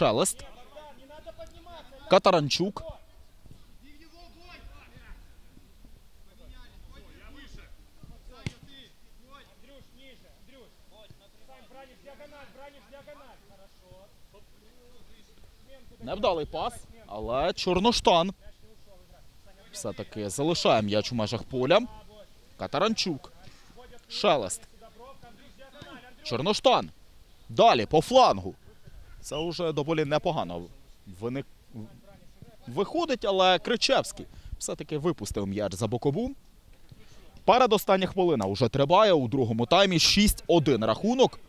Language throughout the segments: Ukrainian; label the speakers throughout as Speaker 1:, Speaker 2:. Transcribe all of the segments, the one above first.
Speaker 1: Шелест. Катаранчук. Невдалий пас, але Чорноштан. Все-таки залишає м'яч у межах поля. Катаранчук. Шелест. Чорноштан. Далі по флангу. Це вже доволі непогано. Виник... Виходить, але Кричевський все-таки випустив м'яч за бокову. Передостання хвилина вже триває у другому таймі 6-1 рахунок.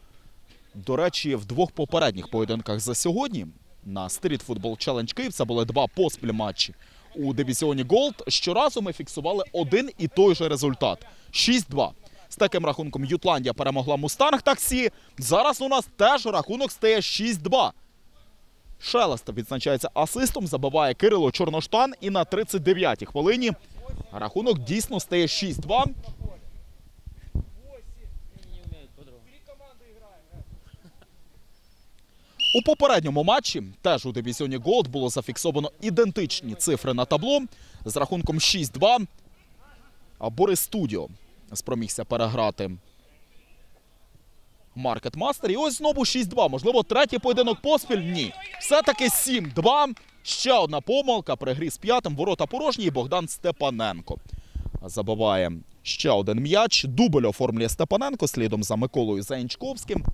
Speaker 1: До речі, в двох попередніх поєдинках за сьогодні на Street Football Challenge Київ це були два поспіль матчі у дивізіоні Голд. Щоразу ми фіксували один і той же результат 6-2. З таким рахунком Ютландія перемогла Мустанг таксі. Зараз у нас теж рахунок стає 6-2. Шелест відзначається асистом, забиває Кирило Чорноштан. І на 39-й хвилині рахунок дійсно стає 6-2. У попередньому матчі теж у дивізіоні Голд було зафіксовано ідентичні цифри на табло з рахунком 6-2. А Борис Студіо спромігся переграти Маркетмастер. І ось знову 6-2. Можливо, третій поєдинок поспіль? Ні. Все-таки 7-2. Ще одна помилка при грі з п'ятим. Ворота порожні. І Богдан Степаненко забиває ще один м'яч. Дубль оформлює Степаненко слідом за Миколою Заінчковським.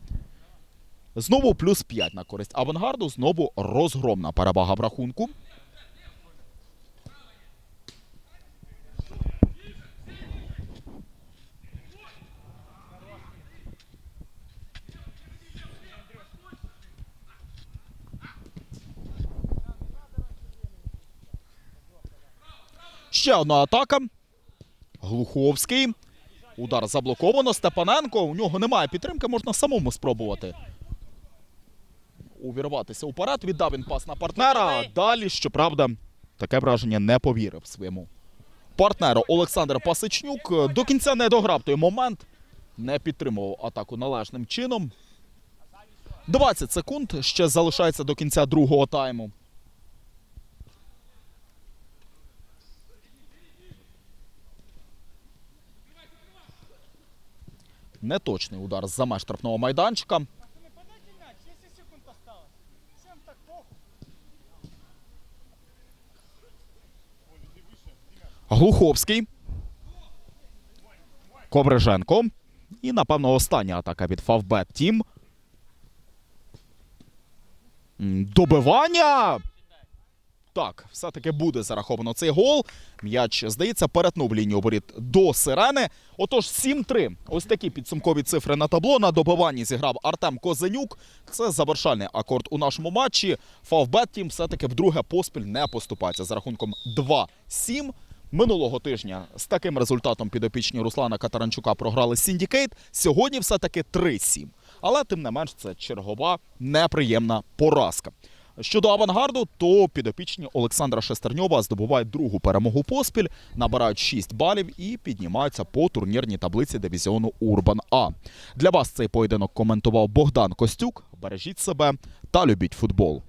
Speaker 1: Знову плюс 5 на користь авангарду. Знову розгромна перевага в рахунку. Ще одна атака. Глуховський. Удар заблоковано. Степаненко. У нього немає підтримки, можна самому спробувати. Увірватися уперед. Віддав він пас на партнера. Далі, щоправда, таке враження не повірив своєму партнеру Олександр Пасичнюк. До кінця не дограв той момент. Не підтримував атаку належним чином. 20 секунд ще залишається до кінця другого тайму. Неточний удар з-за меж штрафного майданчика.
Speaker 2: Подайте мяч, 10 секунд осталось. Всем так похуй.
Speaker 1: Глуховський. Ковриженко. І, напевно, остання атака від Фавбет Тім. Добивання. Так, все-таки буде зараховано цей гол. М'яч, здається, перетнув лінію воріт до сирени. Отож, 7-3. Ось такі підсумкові цифри на табло. На добиванні зіграв Артем Козенюк. Це завершальний акорд у нашому матчі. Фавбет Тім все-таки вдруге поспіль не поступається за рахунком 2-7. Минулого тижня з таким результатом підопічні Руслана Катаранчука програли Сіндікейт. Сьогодні все-таки 3-7. Але тим не менш це чергова неприємна поразка. Щодо авангарду, то підопічні Олександра Шестерньова здобувають другу перемогу поспіль, набирають 6 балів і піднімаються по турнірній таблиці дивізіону Урбан А. Для вас цей поєдинок коментував Богдан Костюк. Бережіть себе та любіть футбол.